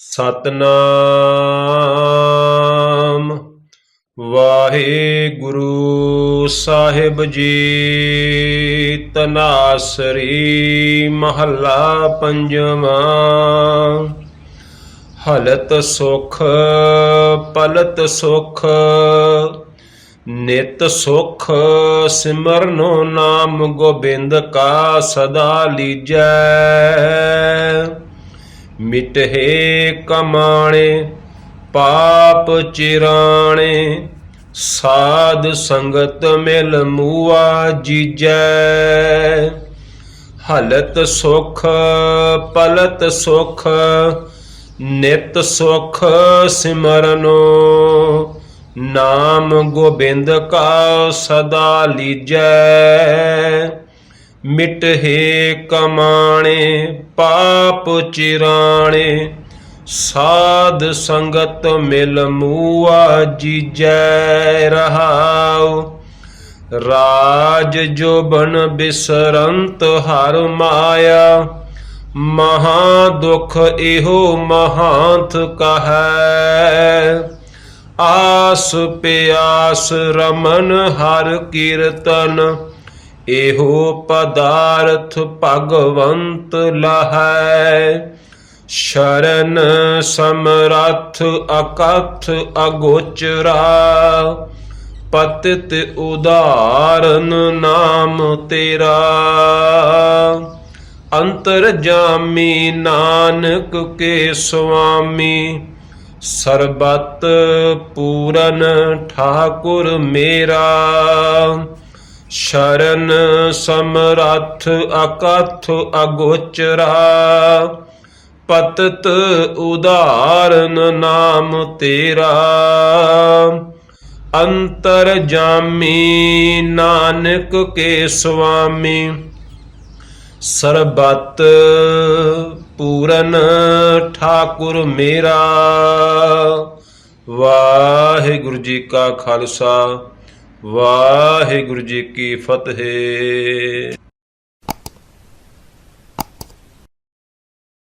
ਸਤਨਾਮ। ਵਾਹਿਗੁਰੂ ਸਾਹਿਬ ਜੀ, ਤਨਾਸਰੀ ਮਹੱਲਾ ਪੰਜਵਾਂ। ਹਲਤ ਸੁਖ, ਪਲਤ ਸੁਖ, ਨਿਤ ਸੁਖ, ਸਿਮਰਨੋ ਨਾਮ ਗੋਬਿੰਦ ਕਾ ਸਦਾ ਲੀਜੈ। ਮਿਟੇ ਕਮਾਣੇ, ਪਾਪ ਚਿਰਾਣੇ, ਸਾਧ ਸੰਗਤ ਮਿਲ ਮੂਆ ਜੀਜੈ। ਹਲਤ ਸੁਖ, ਪਲਤ ਸੁਖ, ਨਿਤ ਸੁਖ ਸਿਮਰਨੋ। ਨਾਮ ਗੋਬਿੰਦ ਕਾ ਸਦਾ ਲੀਜੈ। ਮਿਟੇ ਕਮਾਣੇ, ਪਾਪ ਚਿਰਾਣੇ। ਸਾਧ ਸੰਗਤ ਮਿਲ ਮੂਆ ਜੀਜੈ ਰਹਾਉ। ਰਾਜ ਜੋਬਨ ਬਿਸਰੰਤ ਹਰ ਮਾਇਆ। ਮਹਾ ਦੁਖ ਇਹੋ ਮਹਾਂਤ ਕਹੈ। ਆਸ ਪਿਆਸ ਰਮਨ ਹਰ ਕੀਰਤਨ। ਇਹੋ ਪਦਾਰਥ ਭਗਵੰਤ ਲਹੈ। ਸ਼ਰਨ ਸਮਰੱਥ ਅਕਥ ਅਗੋਚਰਾ। ਪਤਿਤ ਉਦਾਰਨ ਨਾਮ ਤੇਰਾ। ਅੰਤਰ ਜਾਮੀ ਨਾਨਕ ਕੇ ਸੁਆਮੀ। ਸਰਬਤ ਪੂਰਨ ਠਾਕੁਰ ਮੇਰਾ। ਸ਼ਰਨ ਸਮਰੱਥ ਅਕਥ ਅਗੋਚਰਾ, ਪਤਤ ਉਦਾਰਨ ਨਾਮ ਤੇਰਾ। ਅੰਤਰ ਜਾਮੀ ਨਾਨਕ ਕੇ ਸੁਆਮੀ, ਸਰਬਤ ਪੂਰਨ ਠਾਕੁਰ ਮੇਰਾ। ਵਾਹਿਗੁਰੂ ਜੀ ਕਾ ਖਾਲਸਾ। ਵਾਹਿਗੁਰੂ ਜੀ ਕੀ ਫਤਿਹ।